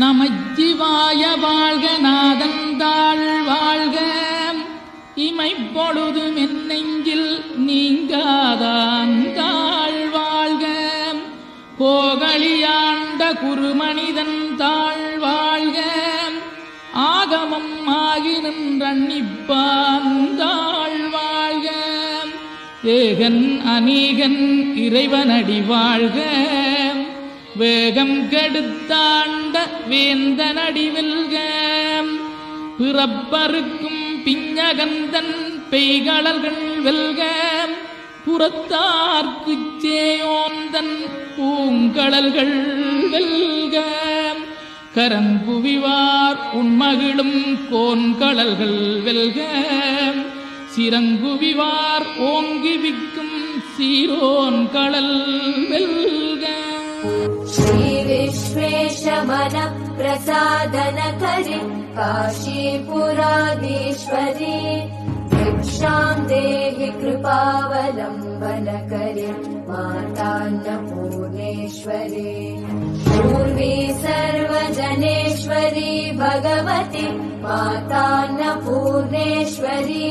நமச்சிவாய வாழ்க நாதந்தாள் வாழ்க. இமைப்பொழுது மென்னெஞ்சில் நீங்காதாந்தாள் வாழ்க. கோகலியாண்ட குருமனிதன் தாழ் வாழ்க. ஆகமம் ஆகி நின்றண்ணிப்பாந்தாள் வாழ்க. ஏகன் அநீகன் இறைவனடி வாழ்க. வேகம் கெடுத்தாண்ட வேந்த வெல்க. பிறப்பருக்கும் பிஞ்சகந்தன் பெய்களர்கள் வெல்க. புறத்தார்க்கு சேயோந்தன் பூங்கடல்கள் வெல்க. கரங்குவிவார் உண்மகிழும் கோன்கடல்கள் வெல்க. சிறங்குவிவார் ஓங்கி விக்கும் சீரோன் கடல் வெல்க. श्रीविश्वेशमनप्रसादनकरि काशीपुराधीश्वरी भिक्षाम् देहि कृपावलम्बनकरि मातान्नपूर्णेश्वरी। पूर्वी सर्वजनेश्वरी भगवति मातान्नपूर्णेश्वरी